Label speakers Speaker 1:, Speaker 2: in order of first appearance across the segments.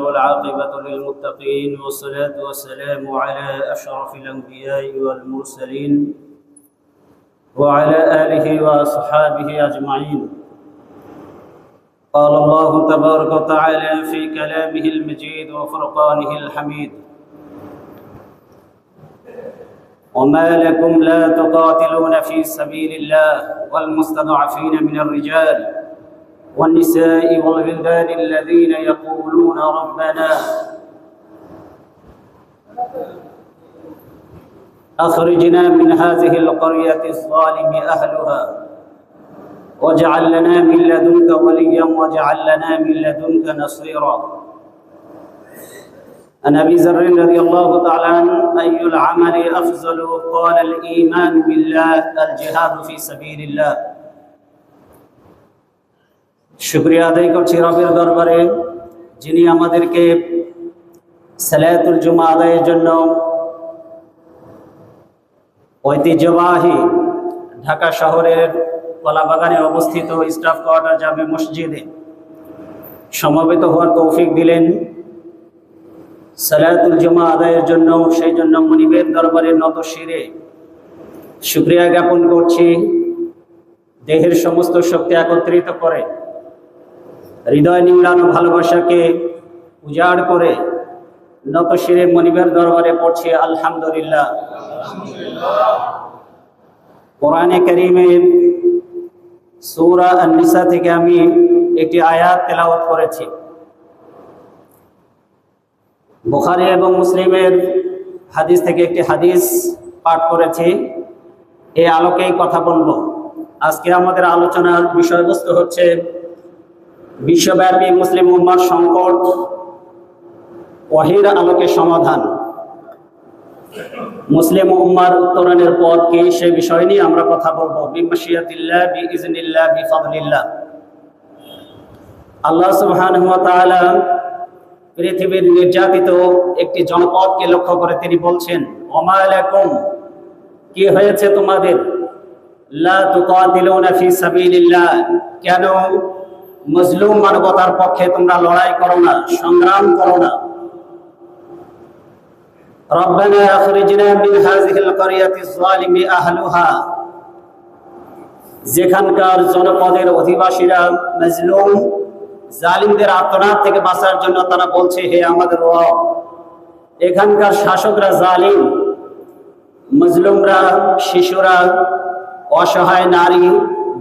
Speaker 1: والعاقبة للمتقين والصلاة والسلام على أشرف الأنبياء والمرسلين وعلى آله وأصحابه أجمعين. قال الله تبارك وتعالى في كلامه المجيد وفرقانه الحميد وما لكم لا تقاتلون في سبيل الله والمستضعفين من الرجال والنساء والولدان الذين يقولون ربنا أخرجنا من هذه القرية الظالم أهلها واجعل لنا من لدنك وليا واجعل لنا من لدنك نصيرا. عن أبي ذر رضي الله تعالى عنه أي العمل أفضل؟ قال الإيمان بالله الجهاد في سبيل الله. শুক্রিয়া আদায় করছি রবের দরবারে, যিনি আমাদেরকে সালাতুল জুমা আদায়ের জন্য ঐতিহ্যবাহী ঢাকা শহরের কলাবাগানে অবস্থিত স্টাফ কোয়ার্টার জামে মসজিদে সমবেত হওয়ার তৌফিক দিলেন। সালাতুল জুমা আদায়ের জন্য, সেই জন্য মনিবের দরবারে নত শিরে শুক্রিয়া জ্ঞাপন করছি। দেহের সমস্ত শক্তি একত্রিত করে হৃদয় নিংড়ানো ভালোবাসাকে উজাড় করে নত শিরে মনিবের দরবারে পড়ছে, আলহামদুলিল্লাহ। কোরআনে করিমের সৌরা নিসা থেকে আমি একটি আয়াত তেলাওয়াত করেছি। বুখারি এবং মুসলিমের হাদিস থেকে একটি হাদিস পাঠ করেছি। এই আলোকেই কথা বলব। আজকে আমাদের আলোচনার বিষয়বস্তু হচ্ছে বিশ্বব্যাপী মুসলিম উম্মার সংকট ওয়াহির আলোকে সমাধান। মুসলিম উম্মার উত্তরণের পথ কি সে বিষয় নিয়ে আমরা কথা বলব। বিমাশিয়াতিল্লাহ বি ইজনিল্লাহ বি ফাদলিল্লাহ আল্লাহ সুবহানাহু ওয়া পৃথিবীর নির্যাতিত একটি জনপদকে লক্ষ্য করে তিনি বলছেন, ওমা আলাইকুম কি হয়েছে তোমাদের? লা তুকাতিলুনা ফি সাবিলিল্লাহ, কেন মজলুম মানবতার পক্ষে তোমরা লড়াই করো না সংগ্রাম করো না ربنا اخرجنا من هذه القريه الظالم اهلها যেখানকার জনপদের অধিবাসীরা মজলুম জালিমদের আত্মনাদ থেকে বাঁচার জন্য তারা বলছে হে আমাদের রব এখানকার শাসকরা জালিম মজলুমরা শিশুরা অসহায় নারী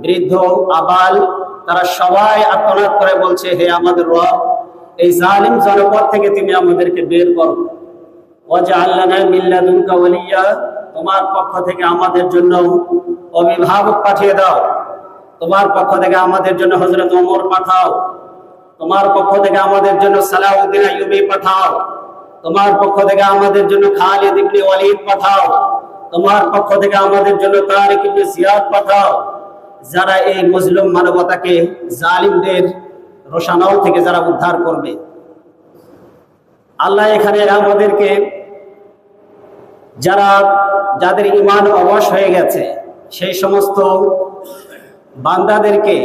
Speaker 1: বৃদ্ধ আবাল তারা সবাই আত্মনাদ করে বলছে, হে আমাদের রব, এই জালিম জনপদ থেকে তুমি আমাদেরকে বের করো। তোমার পক্ষ থেকে আমাদের জন্য অভিভাবক পাঠিয়ে দাও। তোমার পক্ষ থেকে আমাদের জন্য হজরত ওমর পাঠাও। তোমার পক্ষ থেকে আমাদের জন্য সালাউদ্দিন আইয়ুবি পাঠাও। তোমার পক্ষ থেকে আমাদের জন্য খালিদ ইবনে ওয়ালিদ পাঠাও। তোমার পক্ষ থেকে আমাদের জন্য তারিক ইবনে জিয়াদ পাঠাও। যারা এই মুসলিম মানবতাকে জালিমদের রোশানল থেকে যারা উদ্ধার করবে। আল্লাহ এখানে আমাদেরকে যারা, যাদের ইমান অবশ হয়ে গেছে, সেই সমস্ত বান্দাদেরকে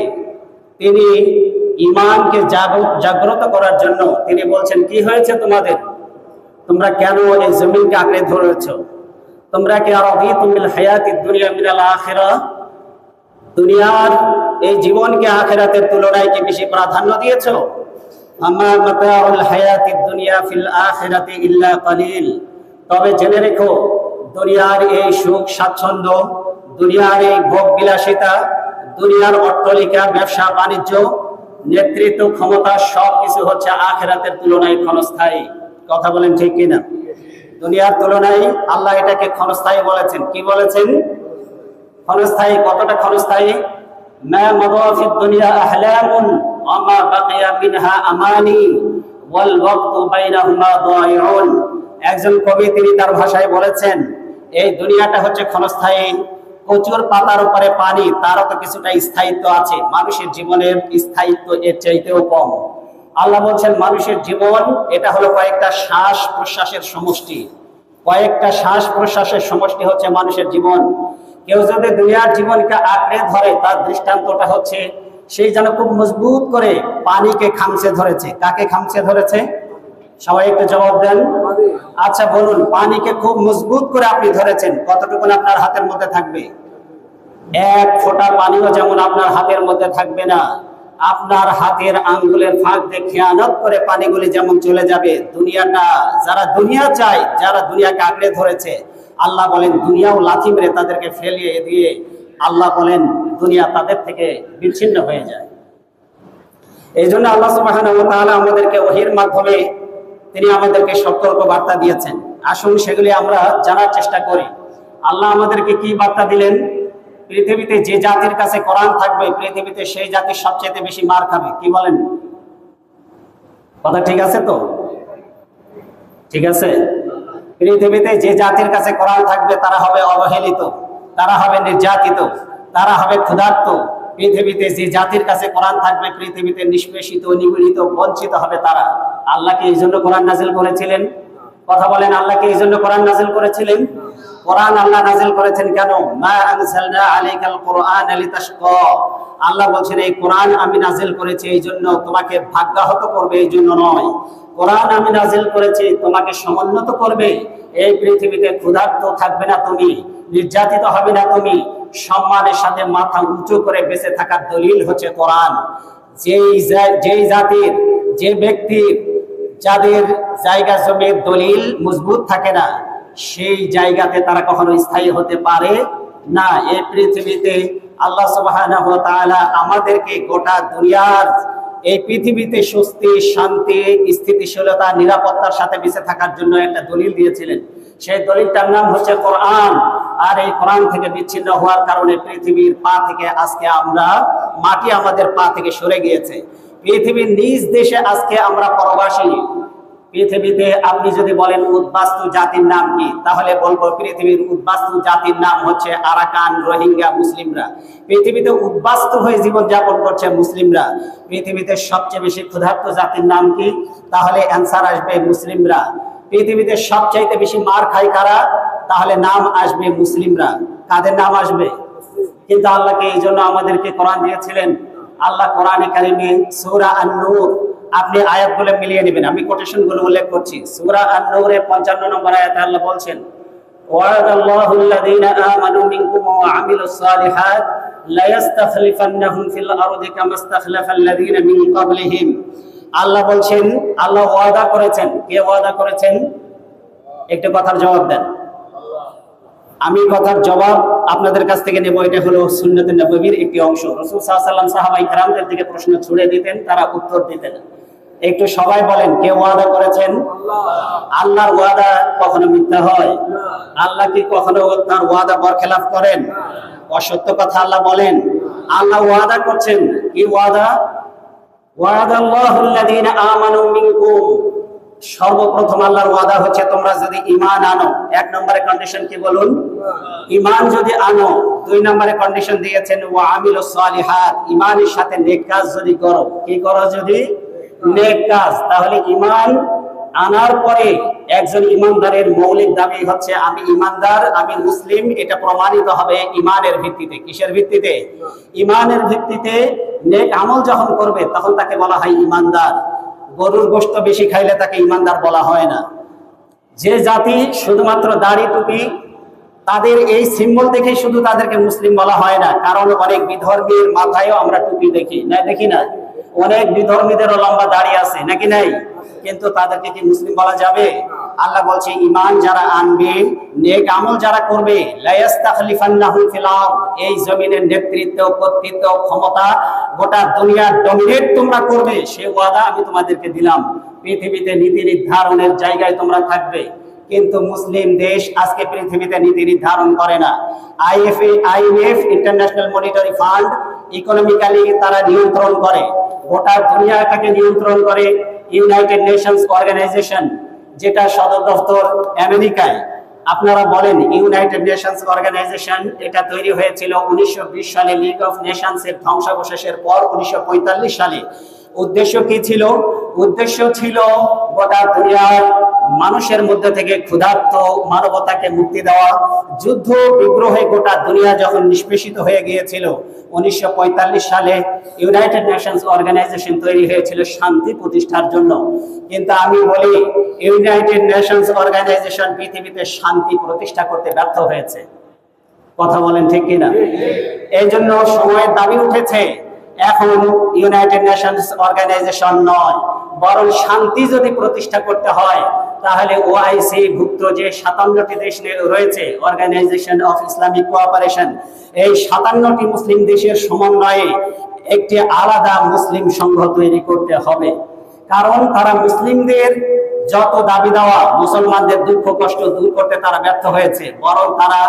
Speaker 1: তিনি ইমানকে জাগ্রত করার জন্য তিনি বলছেন, কি হয়েছে তোমাদের? তোমরা কেন এই জমিনকে আঁকড়ে ধরেছ? তোমরা কে আর তুমিল হায়াতি দুনিয়া মিনাল আখেরা? দুনিয়ার এই জীবনকে আখেরাতের তুলনায় কি বেশি প্রাধান্য দিয়েছ? আমার মাতাউল হায়াতি দুনিয়া ফিল আখিরাতি ইল্লা কালিল। তবে জেনে রেখো, দুনিয়ার এই সুখ স্বাচ্ছন্দ্য, দুনিয়ার এই ভোগ বিলাসিতা দুনিয়ার অট্টলিকা, ব্যবসা, বাণিজ্য, নেতৃত্ব, ক্ষমতা সব কিছু হচ্ছে আখেরাতের তুলনায় ক্ষণস্থায়ী। কথা বলেন ঠিক কিনা? দুনিয়ার তুলনায় আল্লাহ এটাকে ক্ষণস্থায়ী বলেছেন। কি বলেছেন? ক্ষণস্থায়ী কতটা ক্ষণস্থায়ী মা মাদাফিদ দুনিয়া আহলামুন, ওয়া বাকিয়া মিনহা আমানি, ওয়াল ওয়াক্তু বাইনাহুমা দায়ুন। একজন কবি তিনি তার ভাষায় বলেছেন, এই দুনিয়াটা হচ্ছে ক্ষণস্থায়ী প্রচুর পাতার উপরে পানি, তারও তো কিছুটা স্থায়িত্ব আছে। মানুষের জীবনের স্থায়িত্ব এর চাইতেও কম। আল্লাহ বলছেন, মানুষের জীবন, এটা হলো কয়েকটা শ্বাস প্রশ্বাসের সমষ্টি। কয়েকটা শ্বাস প্রশ্বাসের সমষ্টি হচ্ছে মানুষের জীবন। কেউ যদি দুনিয়ার জীবনকে আঁকড়ে ধরে, তার দৃষ্টান্তটা হচ্ছে সেই যেন খুব মজবুত করে পানিকে খামছে ধরেছে। কাকে খামছে ধরেছে? সবাই একটু জবাব দেন। আচ্ছা বলুন, পানিকে খুব মজবুত করে আপনি ধরেছেন কতটুকু আপনার হাতের মধ্যে থাকবে? এক ফোঁটা পানিও যেমন আপনার হাতের মধ্যে থাকবে না, আপনার হাতের আঙ্গুলের ফাঁক দিয়ে খেয়ানত করে পানিগুলি যেমন চলে যাবে। দুনিয়াটা যারা দুনিয়া চায়, যারা দুনিয়াকে আঁকড়ে ধরেছে আল্লাহ বলেন দুনিয়াও লাথি মেরে তাদেরকে ফেলিয়ে দিয়ে আল্লাহ বলেন, দুনিয়া তাদের থেকে বিচ্ছিন্ন হয়ে যায়। এই জন্য আল্লাহ তাআলা আমাদেরকে ওহির মাধ্যমে তিনি আমাদেরকে সতর্ক বার্তা দিয়েছেন। আসুন সেগুলি আমরা জানার চেষ্টা করি। আল্লাহ আমাদেরকে কি বার্তা দিলেন? পৃথিবীতে যে জাতির কাছে কোরআন থাকবে, পৃথিবীতে সেই জাতি সবচেয়ে বেশি মার খাবে। কি বলেন? কথা ঠিক আছে তো? ঠিক আছে? পৃথিবীতে যে জাতির কাছে কোরআন থাকবে, তারা হবে অবহেলিত, তারা হবে নির্যাতিত, তারা হবে ক্ষুধার্ত। পৃথিবীতে যে জাতির কাছে কোরআন থাকবে, পৃথিবীতে নিষ্পেষিত নিপীড়িত বঞ্চিত হবে তারা। আল্লাহকে এই জন্য কোরআন নাজিল করেছিলেন? কথা বলেন আল্লাহকে এই জন্য কোরআন নাজিল করেছিলেন? কোরআন আল্লাহ নাজিল করেছেন কেন? মা আনসালনা আলাইকাল কোরআন লিতাশকা। আল্লাহ বলছেন, এই কোরআন আমি নাজিল করেছি এই জন্য তোমাকে ভাগ্যাহত করবে এই জন্য নয়। কোরআন আমি নাজিল করেছি তোমাকে সমুন্নত করবে। এই পৃথিবীতে ক্ষুধার্ত থাকবে না তুমি, নির্যাতিত হবে না তুমি। সম্মানের সাথে মাথা উঁচু করে বেঁচে থাকার দলিল হচ্ছে কোরআন। যেই যেই জাতির, যে ব্যক্তির, যাদের জায়গা জমির দলিল মজবুত থাকে না সেই জায়গাতে তারা কখনো স্থায়ী হতে পারে না। এই পৃথিবীতে আল্লাহ তাআলা আমাদেরকে গোটা দুনিয়ার, এই পৃথিবীতে স্বস্তি, শান্তি, স্থিতিশীলতা, নিরাপত্তার সাথে বেঁচে থাকার জন্য একটা দলিল দিয়েছিলেন। সেই দলিলটার নাম হচ্ছে কোরআন। আর এই কোরআন থেকে বিচ্ছিন্ন হওয়ার কারণে পৃথিবীর পা থেকে আজকে আমরা, মাটি আমাদের পা থেকে সরে গিয়েছে। পৃথিবীর নিজ দেশে আজকে আমরা পরবাসী। পৃথিবীতে আপনি যদি বলেন উদ্বাস্তু জাতির নাম কি, তাহলে বলব পৃথিবীর উদ্বাস্তু জাতির নাম হচ্ছে আরাকান রোহিঙ্গা মুসলিমরা। পৃথিবীতে উদ্বাস্তু হয়ে জীবন যাপন করছে মুসলিমরা। পৃথিবীতে সবচেয়ে বেশি ক্ষুধার্ত জাতির নাম কি, তাহলে অ্যান্সার আসবে মুসলিমরা। পৃথিবীতে সবচাইতে বেশি মার খায় কারা, তাহলে নাম আসবে মুসলিমরা। কাদের নাম আসবে? কিন্তু আল্লাহকে এই জন্য আমাদেরকে কোরআন দিয়েছিলেন। আল্লাহ কোরআনে কারিমে সূরা আন-নূর আপনি আয়াতগুলো মিলিয়ে নেবেন আমি কোটেশন গুলো উল্লেখ করছি সূরা আন-নূরের 55 নম্বর আয়াতে আল্লাহ বলছেন وعد الله الذين آمنوا منكم وعملوا الصالحات لا يستخلفنهم في الأرض كما استخلف الذين من قبلهم আল্লাহ বলছেন আল্লাহ ওয়াদা করেছেন কে ওয়াদা করেছেন একটু কথার জবাব দেন আমি কথার জবাব আপনাদের কাছ থেকে নেব এটা হলো সুন্নতে নববীর একটি অংশ রসুল সাল্লাম সাহাবাই কারামদের দিকে প্রশ্ন ছুড়ে দিতেন তারা উত্তর দিতেন একটু সবাই বলেন, কে ওয়াদা করেছেন? আল্লাহর ওয়াদা কখনো মিথ্যা হয়? আল্লাহ কি কখনো তার ওয়াদা বরখেলাফ করেন? অসত্য কথা আল্লাহ বলেন। আল্লাহ ওয়াদা করছেন। কি ওয়াদা? আমানু সর্বপ্রথম আল্লাহর ওয়াদা হচ্ছে, তোমরা যদি ঈমান আনো। এক নম্বরে কন্ডিশন কি বলুন? ঈমান যদি আনো, দুই নম্বরে কন্ডিশন দিয়েছেন, ওয়া আমিলুস সালিহাত। ঈমানের সাথে নেক যদি করো, কি করো যদি? নেক কাজ। তাহলে ঈমান আনার পরে একজন ইমানদারের মৌলিক দাবি হচ্ছে, আমি ইমানদার আমি মুসলিম, এটা প্রমাণিত হবে ইমানের ভিত্তিতে। কিসের ভিত্তিতে? ইমানের ভিত্তিতে নেক আমল যখন করবে, তখন তাকে বলা হয় ইমানদার গরুর গোশত বেশি খাইলে তাকে ইমানদার বলা হয় না। যে জাতি শুধুমাত্র দাড়ি টুপি, তাদের এই সিম্বল দেখে শুধু তাদেরকে মুসলিম বলা হয় না। কারণ অনেক বিধর্মীর মাথায়ও আমরা টুপি দেখি। না দেখি না? অনেক বিধর্মীদেরও লম্বা দাঁড়িয়ে আছে, নাকি নাই? কিন্তু তাদেরকে কি মুসলিম বলা যাবে? আল্লাহ বলছে ইমান যারা আনবে, নেক আমল যারা করবে এই জমিনের নেতৃত্ব, কর্তৃত্ব, ক্ষমতা গোটা দুনিয়ার ডমিনেট তোমরা করবে, সে ওয়াদা আমি তোমাদেরকে দিলাম। পৃথিবীতে নীতি নির্ধারণের জায়গায় তোমরা থাকবে। কিন্তু মুসলিম দেশ আজকে পৃথিবীতে নীতি নির্ধারণ করে না। IFA IMF international monetary fund economically তারা নিয়ন্ত্রণ করে। গোটা দুনিয়াটাকে নিয়ন্ত্রণ করে ইউনাইটেড নেশনস অর্গানাইজেশন যেটা সদর দপ্তর আমেরিকায়। আপনারা বলেন ইউনাইটেড নেশনস অর্গানাইজেশন এটা তৈরি হয়েছিল উনিশশো বিশ সালে লিগ অফ নেশনস এর ধ্বংসাবশেষের পর উনিশশো পঁয়তাল্লিশ সালে। উদ্দেশ্য কি ছিল? উদ্দেশ্য ছিল গোটা দুনিয়ার মানুষের মধ্যে থেকে ক্ষুধার্ত মানবতাকে মুক্তি দেওয়া যুদ্ধ বিগ্রহে গোটা দুনিয়া যখন নিষ্পেষিত হয়ে গিয়েছিল উনিশশো পঁয়তাল্লিশ সালে ইউনাইটেড নেশনস অর্গানাইজেশন তৈরি হয়েছিল শান্তি প্রতিষ্ঠার জন্য। কিন্তু আমি বলি ইউনাইটেড নেশনস অর্গানাইজেশন পৃথিবীতে শান্তি প্রতিষ্ঠা করতে ব্যর্থ হয়েছে। কথা বলেন ঠিক কিনা? এই জন্য সময়ের দাবি উঠেছে এখন ইউনাইটেড নেশনস অর্গানাইজেশন নয়, বরং শান্তি যদি প্রতিষ্ঠা করতে হয়, তাহলে ওআইসি ভুক্ত যে সাতান্নটি দেশ রয়েছে অর্গানাইজেশন অফ ইসলামিক কোঅপারেশন এই সাতান্নটি মুসলিম দেশের সমন্বয়ে একটি আলাদা মুসলিম সংঘ তৈরি করতে হবে। কারণ তারা মুসলিমদের যত দাবি দেওয়া, মুসলমানদের দুঃখ কষ্ট দূর করতে তারা ব্যর্থ হয়েছে, বরং তারা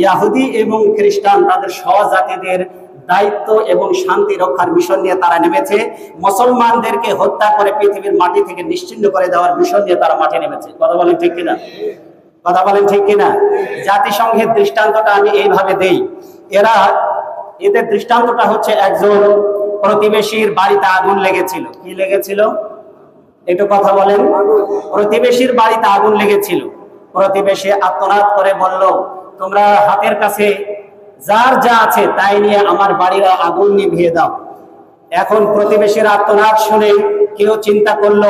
Speaker 1: ইয়াহুদি এবং খ্রিস্টান তাদের সহজাতিদের দায়িত্ব এবং শান্তি রক্ষার মিশন নিয়ে তারা নেমেছে। মুসলমানদেরকে হত্যা করে পৃথিবীর মাটি থেকে নিশ্চিন্ন করে দেওয়ার মিশন নিয়ে তারা মাঠে নেমেছে। কথা বলেন ঠিক কিনা? কথা বলেন ঠিক কিনা? জাতিসংঘের দৃষ্টান্তটা আমি এইভাবে দেই। এরা, এদের দৃষ্টান্তটা হচ্ছে একজন প্রতিবেশীর বাড়িতে আগুন লেগেছিল। কি লেগেছিল? একটু কথা বলেন। প্রতিবেশীর বাড়িতে আগুন লেগেছিল। প্রতিবেশী আত্মনাদ করে বলল, তোমরা হাতের কাছে যার যা আছে তাই নিয়ে আমার বাড়ির আগুন নিভিয়ে দাও। এখন প্রতিবেশীর আত্মনাদ শুনে কেউ চিন্তা করল,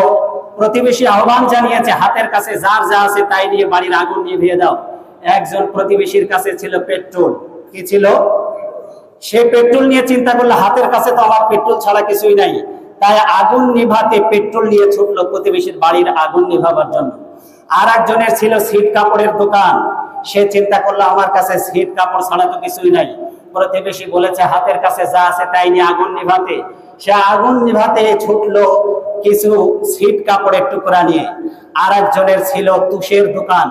Speaker 1: প্রতিবেশী আহ্বান জানিয়েছে, হাতের কাছে যার যা আছে তাই নিয়ে বাড়ির আগুন নিভিয়ে দাও। একজন প্রতিবেশীর কাছে ছিল পেট্রোল। কি ছিল? সে পেট্রোল নিয়ে চিন্তা করল, হাতের কাছে তো আমার পেট্রোল ছাড়া কিছুই নাই। তাই আগুন নিভাতে পেট্রোল নিয়ে ছুটলো প্রতিবেশীর বাড়ির আগুন নিভাবার জন্য। আর ছিল সিট কাপড়ের দোকান। সে চিন্তা করল, আমার কাছে সিট কাপড় ছাড়া তো কিছুই নাই। প্রতিবেশী বলেছে, হাতের কাছে যা আছে তাই নিয়ে আগুন নিভাতে। সে আগুন নিভাতে ছুটলো কিছু সিট কাপড়ের টুকরা নিয়ে। আর একজনের ছিল তুষের দোকান।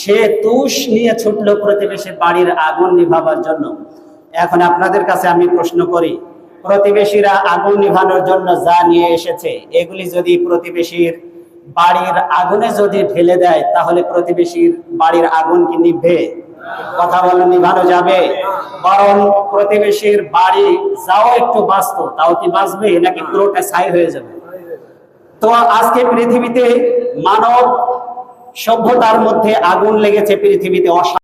Speaker 1: সে তুষ নিয়ে ছুটলো প্রতিবেশীর বাড়ির আগুন নিভাবার জন্য। এখন আপনাদের কাছে আমি প্রশ্ন করি প্রতিবেশীরা আগুন নিভানোর জন্য যা নিয়ে এসেছে, এগুলি যদি প্রতিবেশীর বাড়ির আগুনে যদি ঢেলে দেয়, তাহলে প্রতিবেশীর বাড়ির আগুন কি নিভবে কথা বলে নিভানো যাবে। বরং প্রতিবেশীর বাড়ি যাও একটু বাঁচত, তাও কি বাঁচবে নাকি পুরোটা ছাই হয়ে যাবে? তো আজকে পৃথিবীতে মানব সভ্যতার মধ্যে আগুন লেগেছে, পৃথিবীতে